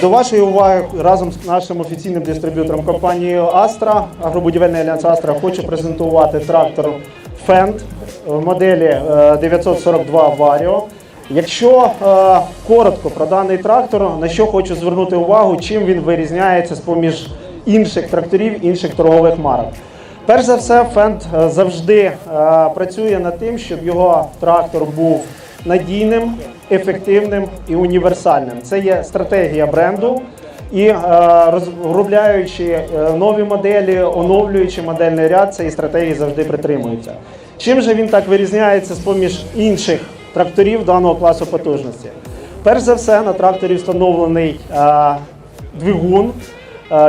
До вашої уваги разом з нашим офіційним дистриб'ютором компанією Astra, агробудівельний альянс Astra, хочу презентувати трактор Fendt е, моделі е, 942 Vario. Якщо е, коротко про даний трактор, на що хочу звернути увагу, чим він вирізняється з поміж інших тракторів, інших торгових марок. Перш за все, Фенд е, завжди е, працює над тим, щоб його трактор був надійним, ефективним і універсальним. Це є стратегія бренду. І е, розробляючи е, нові моделі, оновлюючи модельний ряд, цієї стратегії завжди притримуються. Чим же він так вирізняється з поміж інших тракторів даного класу потужності? Перш за все, на тракторі встановлений е, двигун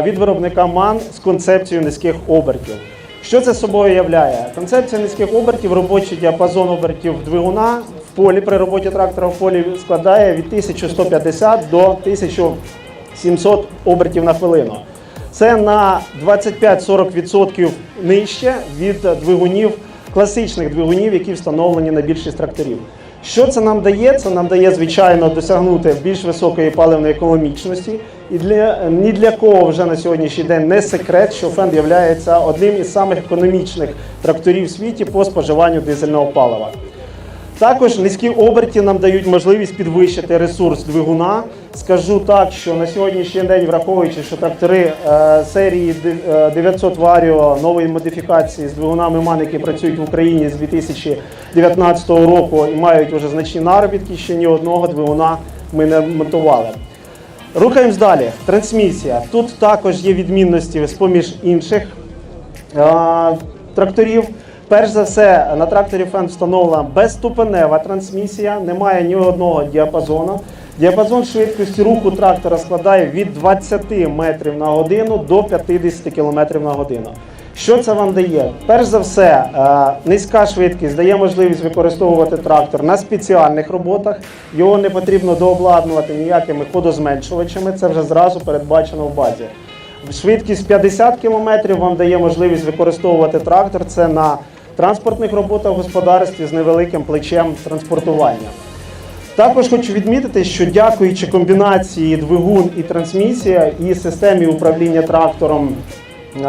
від виробника МАН з концепцією низьких обертів. Що це собою являє? Концепція низьких обертів, робочий діапазон обертів двигуна полі при роботі трактора в полі складає від 1150 до 1700 обертів на хвилину. Це на 25-40% нижче від двигунів, класичних двигунів, які встановлені на більшість тракторів. Що це нам дає? Це нам дає, звичайно, досягнути більш високої паливної економічності. І для ні для кого вже на сьогоднішній день не секрет, що Фенд є одним із самих економічних тракторів в світі по споживанню дизельного палива. Також низькі оберті нам дають можливість підвищити ресурс двигуна. Скажу так, що на сьогоднішній день, враховуючи, що трактори е, серії е, 900 Vario нової модифікації з двигунами МАН, які працюють в Україні з 2019 року і мають вже значні наробітки, ще ні одного двигуна ми не монтували. Рухаємось далі. Трансмісія. Тут також є відмінності з поміж інших а, тракторів. Перш за все, на тракторі Фен встановлена безступенева трансмісія, немає ні одного діапазону. Діапазон швидкості руху трактора складає від 20 метрів на годину до 50 км на годину. Що це вам дає? Перш за все, е, низька швидкість дає можливість використовувати трактор на спеціальних роботах. Його не потрібно дообладнувати ніякими ходозменшувачами. Це вже зразу передбачено в базі. Швидкість 50 км вам дає можливість використовувати трактор. Це на транспортних роботах в господарстві з невеликим плечем транспортування. Також хочу відмітити, що дякуючи комбінації двигун і трансмісія і системі управління трактором е,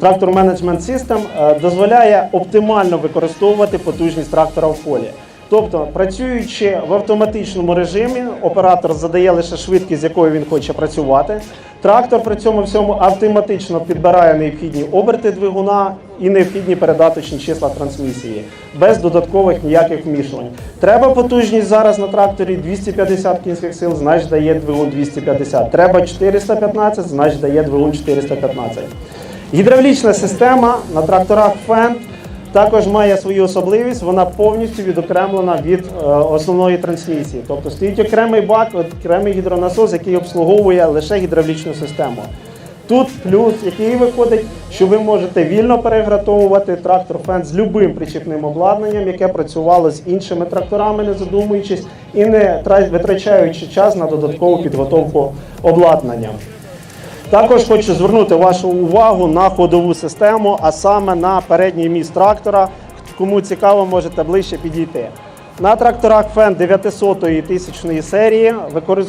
Трактор Management System е, дозволяє оптимально використовувати потужність трактора в полі. Тобто, працюючи в автоматичному режимі, оператор задає лише швидкість, з якою він хоче працювати. Трактор при цьому всьому автоматично підбирає необхідні оберти двигуна і необхідні передаточні числа трансмісії без додаткових ніяких вмішувань. Треба потужність зараз на тракторі 250 кінських сил, значить дає двигун 250. Треба 415, значить дає двигун 415. Гідравлічна система на тракторах Fendt також має свою особливість, вона повністю відокремлена від е, основної трансмісії. Тобто стоїть окремий бак, окремий гідронасос, який обслуговує лише гідравлічну систему. Тут плюс, який виходить, що ви можете вільно перегратовувати трактор Fendt з любим причіпним обладнанням, яке працювало з іншими тракторами, не задумуючись, і не витрачаючи час на додаткову підготовку обладнання. Також хочу звернути вашу увагу на ходову систему, а саме на передній міст трактора. Кому цікаво, можете ближче підійти. На тракторах Фен 900 і 1000 серії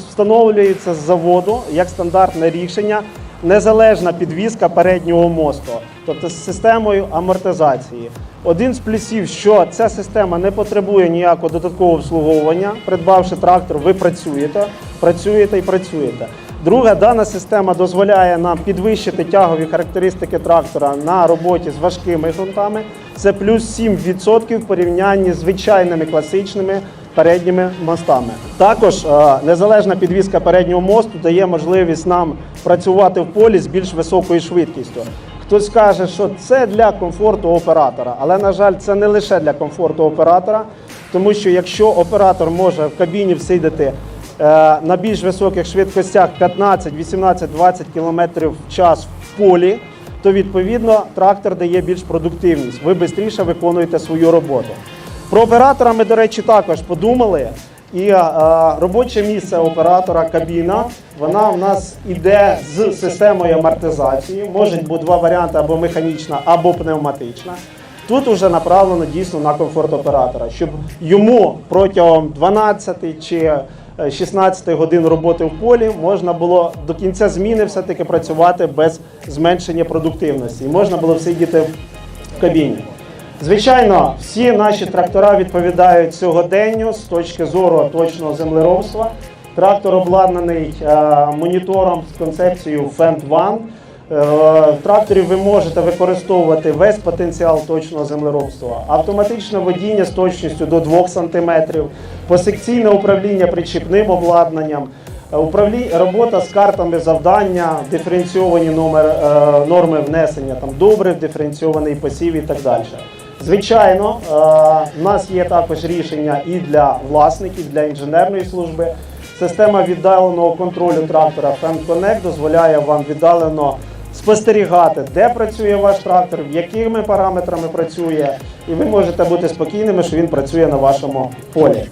встановлюється з заводу як стандартне рішення незалежна підвізка переднього мосту, тобто з системою амортизації. Один з плюсів, що ця система не потребує ніякого додаткового обслуговування. Придбавши трактор, ви працюєте, працюєте і працюєте. Друге, дана система дозволяє нам підвищити тягові характеристики трактора на роботі з важкими ґрунтами. Це плюс 7% в порівнянні з звичайними класичними передніми мостами. Також е, незалежна підвізка переднього мосту дає можливість нам працювати в полі з більш високою швидкістю. Хтось каже, що це для комфорту оператора, але на жаль, це не лише для комфорту оператора, тому що якщо оператор може в кабіні всидіти на більш високих швидкостях 15, 18, 20 км в час в полі, то відповідно трактор дає більш продуктивність. Ви швидше виконуєте свою роботу. Про оператора ми, до речі, також подумали. І е, робоче місце оператора кабіна, вона в нас іде з системою амортизації. Можуть бути два варіанти: або механічна, або пневматична. Тут вже направлено дійсно на комфорт оператора, щоб йому протягом 12 чи е, 16 годин роботи в полі можна було до кінця зміни все-таки працювати без зменшення продуктивності. І можна було сидіти в кабіні. Звичайно, всі наші трактора відповідають сьогоденню з точки зору точного землеробства. Трактор обладнаний е, монітором з концепцією Fend One. Е, В тракторі ви можете використовувати весь потенціал точного землеробства, автоматичне водіння з точністю до 2 см, посекційне управління причіпним обладнанням, е, робота з картами завдання, диференційовані номер, е, норми внесення, там добрив, диференційований посів і так далі. Звичайно, е, в нас є також рішення і для власників, для інженерної служби. Система віддаленого контролю трактора FemConnect дозволяє вам віддалено спостерігати, де працює ваш трактор, якими параметрами працює, і ви можете бути спокійними, що він працює на вашому полі.